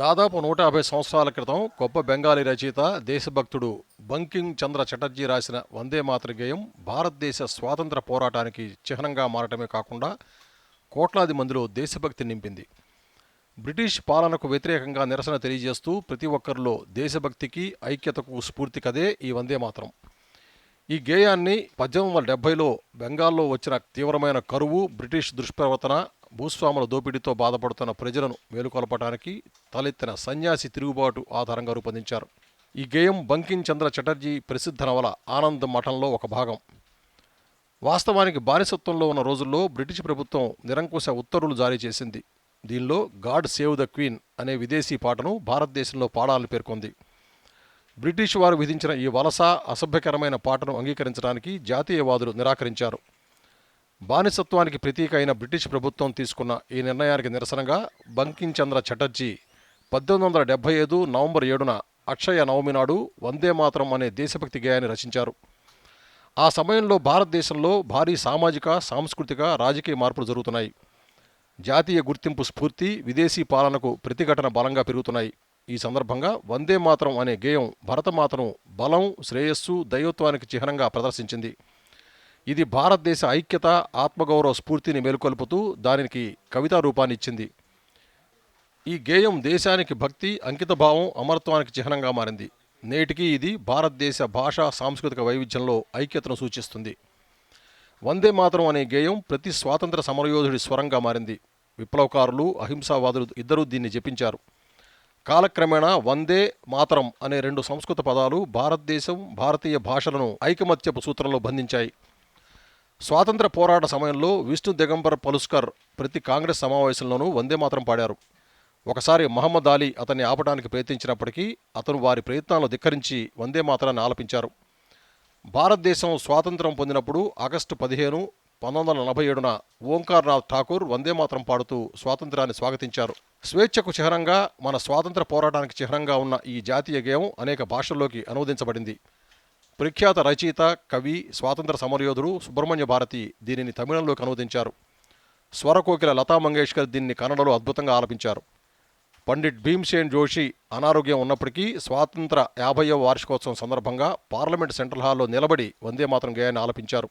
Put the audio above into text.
దాదాపు నూట యాభై సంవత్సరాల క్రితం గొప్ప బెంగాలీ రచయిత దేశభక్తుడు బంకింగ్ చంద్ర చటర్జీ రాసిన వందే మాతృ గేయం భారతదేశ స్వాతంత్ర పోరాటానికి చిహ్నంగా మారటమే కాకుండా కోట్లాది మందిలో దేశభక్తి నింపింది. బ్రిటిష్ పాలనకు వ్యతిరేకంగా నిరసన తెలియజేస్తూ ప్రతి ఒక్కరిలో దేశభక్తికి ఐక్యతకు స్ఫూర్తి కదే ఈ వందే మాత్రం. ఈ గేయాన్ని పద్దెనిమిది వందల డెబ్బైలో బెంగాల్లో వచ్చిన తీవ్రమైన కరువు బ్రిటిష్ దుష్ప్రవర్తన భూస్వాముల దోపిడీతో బాధపడుతున్న ప్రజలను మేలుకొలపడానికి తలెత్తిన సన్యాసి తిరుగుబాటు ఆధారంగా రూపొందించారు. ఈ గేయం బంకిం చంద్ర చటర్జీ ప్రసిద్ధ నవల ఆనంద్ మఠంలో ఒక భాగం. వాస్తవానికి బానిసత్వంలో ఉన్న రోజుల్లో బ్రిటిష్ ప్రభుత్వం నిరంకుశ ఉత్తర్వులు జారీ చేసింది. దీనిలో గాడ్ సేవ్ ద క్వీన్ అనే విదేశీ పాటను భారతదేశంలో పాడాలని పేర్కొంది. బ్రిటిష్ వారు విధించిన ఈ వలస అసభ్యకరమైన పాటను అంగీకరించడానికి జాతీయవాదులు నిరాకరించారు. బానిసత్వానికి ప్రతీక అయిన బ్రిటిష్ ప్రభుత్వం తీసుకున్న ఈ నిర్ణయానికి నిరసనగా బంకిం చంద్ర చటర్జీ పద్దెనిమిది వందల డెబ్బై ఐదు నవంబర్ ఏడున అక్షయ నవమి నాడు వందే మాతరం అనే దేశభక్తి గేయాన్ని రచించారు. ఆ సమయంలో భారతదేశంలో భారీ సామాజిక సాంస్కృతిక రాజకీయ మార్పులు జరుగుతున్నాయి. జాతీయ గుర్తింపు స్ఫూర్తి విదేశీ పాలనకు ప్రతిఘటన బలంగా పెరుగుతున్నాయి. ఈ సందర్భంగా వందే మాతరం అనే గేయం భరతమాతను బలం శ్రేయస్సు దైవత్వానికి చిహ్నంగా ప్రదర్శించింది. ఇది భారతదేశ ఐక్యత ఆత్మగౌరవ స్ఫూర్తిని మేలుకొల్పుతూ దానికి కవితా రూపాన్నిచ్చింది ఈ గేయం దేశానికి భక్తి అంకితభావం అమరత్వానికి చిహ్నంగా మారింది. నేటికి ఇది భారతదేశ భాషా సాంస్కృతిక వైవిధ్యంలో ఐక్యతను సూచిస్తుంది. వందే మాతరం అనే గేయం ప్రతి స్వాతంత్ర సమరయోధుడి స్వరంగా మారింది. విప్లవకారులు అహింసావాదులు ఇద్దరూ దీన్ని జపించారు. కాలక్రమేణా వందే మాతరం అనే రెండు సంస్కృత పదాలు భారతదేశం భారతీయ భాషలను ఐకమత్యపు సూత్రంలో బంధించాయి. స్వాతంత్ర పోరాట సమయంలో విష్ణు దిగంబర్ పలుస్కర్ ప్రతి కాంగ్రెస్ సమావేశంలోనూ వందే మాత్రం పాడారు. ఒకసారి మహమ్మద్ అలీ అతన్ని ఆపడానికి ప్రయత్నించినప్పటికీ అతను వారి ప్రయత్నాలను ధిక్కరించి వందే మాత్రాన్ని ఆలపించారు. భారతదేశం స్వాతంత్రం పొందినప్పుడు ఆగస్టు పదిహేను పంతొమ్మిది వందల నలభై ఏడున ఓంకార్నాథ్ ఠాకూర్ వందే మాత్రం పాడుతూ స్వాతంత్రాన్ని స్వాగతించారు. స్వేచ్ఛకు చిహ్నంగా మన స్వాతంత్ర పోరాటానికి చిహ్నంగా ఉన్న ఈ జాతీయ గేయం అనేక భాషల్లోకి అనువదించబడింది. ప్రఖ్యాత రచయిత కవి స్వాతంత్ర సమరయోధుడు సుబ్రహ్మణ్య భారతి దీనిని తమిళంలోకి అనువదించారు. స్వరకోకిల లతా మంగేష్కర్ దీన్ని కన్నడలో అద్భుతంగా ఆలపించారు. పండిట్ భీమ్సేన్ జోషి అనారోగ్యం ఉన్నప్పటికీ స్వాతంత్ర యాభైవ వార్షికోత్సవం సందర్భంగా పార్లమెంట్ సెంట్రల్ హాల్లో నిలబడి వందే మాతరం గేయాన్ని ఆలపించారు.